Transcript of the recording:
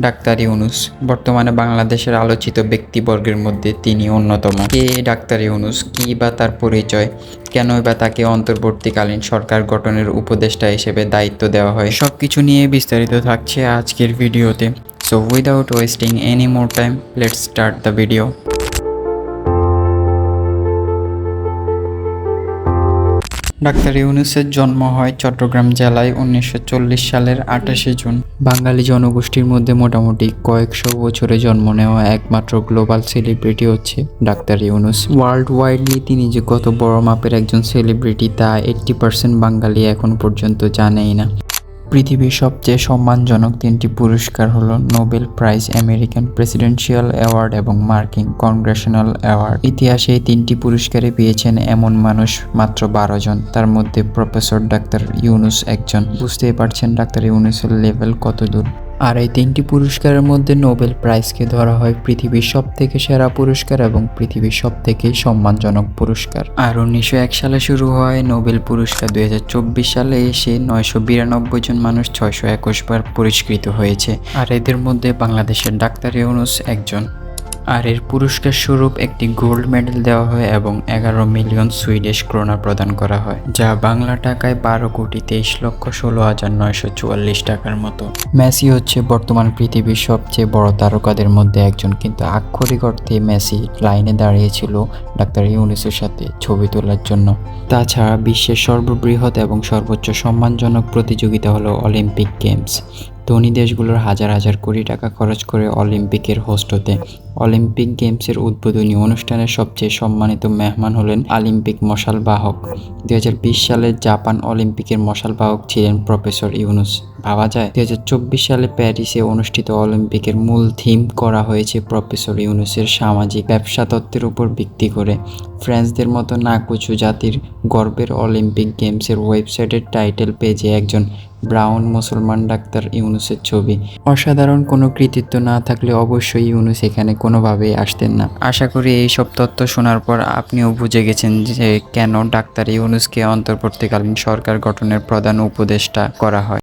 Doctor Yunus, বর্তমানে বাংলাদেশের আলোচিত ব্যক্তিবর্গের মধ্যে তিনি অন্যতম। কে ডাক্তার ইউনুস? কি বা তার পরিচয়? কেন বা তাকে অন্তর্বর্তীকালীন সরকার গঠনের উপদেষ্টা হিসেবে দায়িত্ব দেওয়া হয়? সব কিছু নিয়ে বিস্তারিত থাকছে আজকের ভিডিওতে। So without wasting any more time let's start the video doctor ইউনুসের জন্ম হয় চট্টগ্রাম জেলায় উনিশশো চল্লিশ সালের আঠাশে জুন। বাঙালি জনগোষ্ঠীর মধ্যে মোটামুটি কয়েকশো বছরে জন্ম নেওয়া একমাত্র গ্লোবাল সেলিব্রিটি হচ্ছে ডাক্তার ইউনুস। ওয়ার্ল্ড ওয়াইডলি তিনি যে কত বড় মাপের একজন সেলিব্রিটি তা এইট্টি পার্সেন্ট বাঙালি এখন পর্যন্ত জানেই না। পৃথিবীর সবচেয়ে সম্মানজনক তিনটি পুরস্কার হল Nobel prize, American presidential award এবং মার্কিন কংগ্রেশনাল অ্যাওয়ার্ড। ইতিহাসে তিনটি পুরস্কারে পেয়েছেন এমন মানুষ মাত্র বারো জন, তার মধ্যে প্রফেসর ডাক্তার ইউনুস একজন। বুঝতেই পারছেন, ডাক্তার ইউনুসের লেভেল কত দূর আর এই তিনটি পুরস্কারের মধ্যে নোবেল প্রাইজকে ধরা হয় পৃথিবীর সব থেকে সেরা পুরস্কার এবং পৃথিবীর সব থেকে সম্মানজনক পুরস্কার। আর উনিশশো এক সালে শুরু হয় নোবেল পুরস্কার। দুই হাজার চব্বিশ সালে এসে নয়শো বিরানব্বই জন মানুষ ছয়শো একুশ বার পুরস্কৃত হয়েছে। আর এদের মধ্যে বাংলাদেশের ডাক্তার ইউনুস একজন। আর এর পুরস্কার স্বরূপ একটি গোল্ড মেডেল দেওয়া হয় এবং এগারো মিলিয়ন সুইডিশ ক্রোনা প্রদান করা হয়, যা বাংলা টাকায় বারো কোটি তেইশ লক্ষ ষোলো হাজার নয়শো চুয়াল্লিশ টাকার মতো। মেসি হচ্ছে বর্তমান পৃথিবীর সবচেয়ে বড় তারকাদের মধ্যে একজন, কিন্তু আক্ষরিক অর্থে মেসি লাইনে দাঁড়িয়েছিল ডাক্তার ইউনুসের সাথে ছবি তোলার জন্য। তাছাড়া বিশ্বের সর্ববৃহৎ এবং সর্বোচ্চ সম্মানজনক প্রতিযোগিতা হলো অলিম্পিক গেমস। ধনী দেশগুলোর হাজার হাজার কোটি টাকা খরচ করে অলিম্পিকের হোস্ট হতে। অলিম্পিক গেমসের উদ্বোধনী অনুষ্ঠানের সবচেয়ে সম্মানিত মেহমান হলেন অলিম্পিক মশাল বাহক। দুই সালে জাপান অলিম্পিকের মশাল বাহক ছিলেন প্রফেসর ইউনুস। ভাবা যায়, দুই হাজার চব্বিশ সালে প্যারিসে অনুষ্ঠিত অলিম্পিকের মূল থিম করা হয়েছে প্রফেসর ইউনুসের সামাজিক ব্যবসা তত্ত্বের উপর ভিত্তি করে। ফ্রেঞ্চদের মতো নাকুচু জাতির গর্বের অলিম্পিক গেমসের ওয়েবসাইটের টাইটেল পেজে একজন ব্রাউন মুসলমান ডাক্তার ইউনুসের ছবি। অসাধারণ কোনো কৃতিত্ব না থাকলে অবশ্যই ইউনুস এখানে কোনোভাবেই আসতেন না। আশা করি এই সব তথ্য শোনার পর আপনিও বুঝে গেছেন যে কেন ডাক্তার ইউনুসকে অন্তর্বর্তীকালীন সরকার গঠনের প্রধান উপদেষ্টা করা হয়।